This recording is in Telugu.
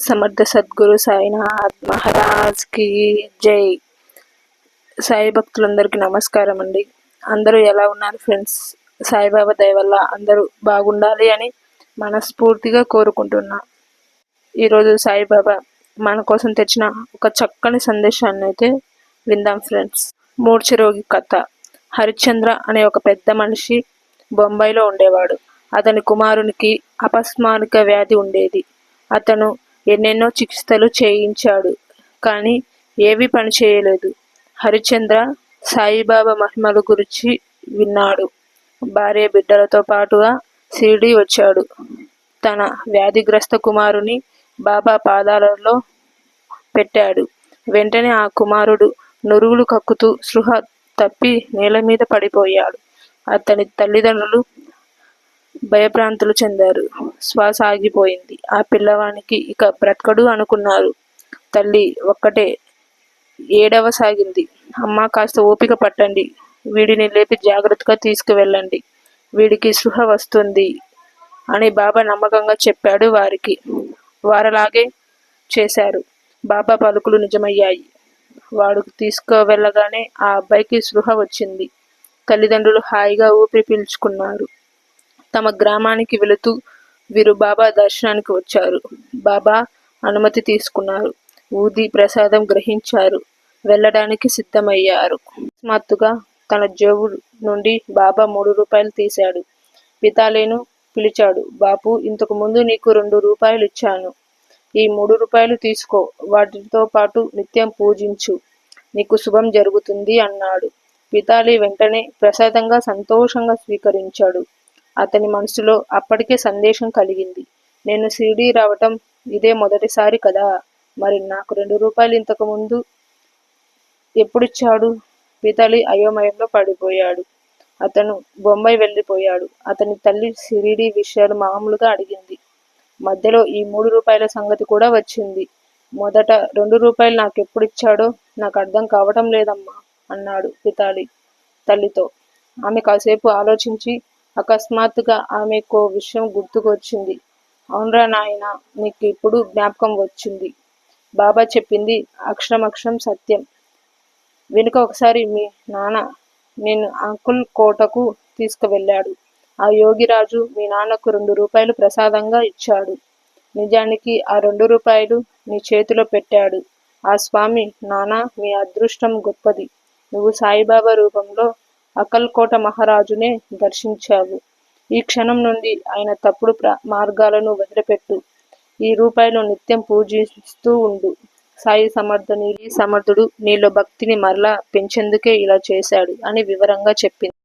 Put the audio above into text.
సమర్థ సద్గురు సాయినాథ్ మహారాజ్కి జై. సాయి భక్తులందరికీ నమస్కారం అండి. అందరూ ఎలా ఉన్నారు ఫ్రెండ్స్? సాయిబాబా దయ వల్ల అందరూ బాగుండాలి అని మనస్ఫూర్తిగా కోరుకుంటున్నా. ఈరోజు సాయిబాబా మన కోసం తెచ్చిన ఒక చక్కని సందేశాన్ని అయితే విందాం ఫ్రెండ్స్. మూర్ఛరోగి కథ. హరిశ్చంద్ర అనే ఒక పెద్ద మనిషి బొంబాయిలో ఉండేవాడు. అతని కుమారునికి అపస్మారక వ్యాధి ఉండేది. అతను ఎన్నెన్నో చికిత్సలు చేయించాడు కానీ ఏవి పని చేయలేదు. హరిశ్చంద్ర సాయిబాబా మహిమల గురించి విన్నాడు. భార్య బిడ్డలతో పాటుగా షిరిడి వచ్చాడు. తన వ్యాధిగ్రస్త కుమారుని బాబా పాదాలలో పెట్టాడు. వెంటనే ఆ కుమారుడు నురుగులు కక్కుతూ సృహ తప్పి నేల మీద పడిపోయాడు. అతని తల్లిదండ్రులు భయభ్రాంతులు చెందారు. శ్వాస ఆగిపోయింది. ఆ పిల్లవానికి ఇక బ్రతకడు అనుకున్నారు. తల్లి ఒక్కటే ఏడవ సాగింది అమ్మ కాస్త ఓపిక పట్టండి. వీడిని లేపి జాగ్రత్తగా తీసుకువెళ్ళండి. వీడికి స్పృహ వస్తుంది అని బాబా నమ్మకంగా చెప్పాడు వారికి. వారలాగే చేశారు. బాబా పలుకులు నిజమయ్యాయి. వాడు తీసుకువెళ్ళగానే ఆ అబ్బాయికి సృహ వచ్చింది. తల్లిదండ్రులు హాయిగా ఊపిరి పీల్చుకున్నారు. తమ గ్రామానికి వెళుతూ వీరు బాబా దర్శనానికి వచ్చారు. బాబా అనుమతి తీసుకున్నారు. ఊది ప్రసాదం గ్రహించారు. వెళ్ళడానికి సిద్ధమయ్యారు. అకస్మాత్తుగా తన జేబు నుండి బాబా మూడు రూపాయలు తీశాడు. పితాలేను పిలిచాడు బాపు ఇంతకు ముందు నీకు రెండు రూపాయలు ఇచ్చాను. ఈ మూడు రూపాయలు తీసుకో. వాటితో పాటు నిత్యం పూజించు. నీకు శుభం జరుగుతుంది అన్నాడు. పితాలి వెంటనే ప్రసాదంగా సంతోషంగా స్వీకరించాడు. అతని మనసులో అప్పటికే సందేశం కలిగింది. నేను షిరిడి రావటం ఇదే మొదటిసారి కదా? మరి నాకు రెండు రూపాయలు ఇంతకు ముందు ఎప్పుడిచ్చాడు? పితలి అయోమయంలో పడిపోయాడు. అతను బొంబాయి వెళ్ళిపోయాడు. అతని తల్లి సిరిడి విషయాలు మామూలుగా అడిగింది. మధ్యలో ఈ మూడు రూపాయల సంగతి కూడా వచ్చింది. మొదట రెండు రూపాయలు నాకు ఎప్పుడు ఇచ్చాడో నాకు అర్థం కావటం లేదమ్మా అన్నాడు పితాళి తల్లితో. ఆమె కాసేపు ఆలోచించి అకస్మాత్తుగా ఆమెకో విషయం గుర్తుకొచ్చింది. అవునరా నాయన నీకు ఇప్పుడు జ్ఞాపకం వచ్చింది. బాబా చెప్పింది అక్షరమక్షరం సత్యం. వెనుక ఒకసారి మీ నాన్న నేను అంకుల్ కోటకు తీసుకువెళ్ళాడు. ఆ యోగిరాజు మీ నాన్నకు రెండు రూపాయలు ప్రసాదంగా ఇచ్చాడు. నిజానికి ఆ రెండు రూపాయలు నీ చేతిలో పెట్టాడు. ఆ స్వామి నానా మీ అదృష్టం గొప్పది. నువ్వు సాయిబాబా రూపంలో అకల్కోట మహారాజునే దర్శించావు. ఈ క్షణం నుండి ఆయన తప్పుడు మార్గాలను వదిలిపెట్టు. ఈ రూపాయలు నిత్యం పూజిస్తూ ఉండు. సాయి సమర్థుని సమర్థుడు నీలో భక్తిని మరలా పెంచేందుకే ఇలా చేశాడు అని వివరంగా చెప్పింది.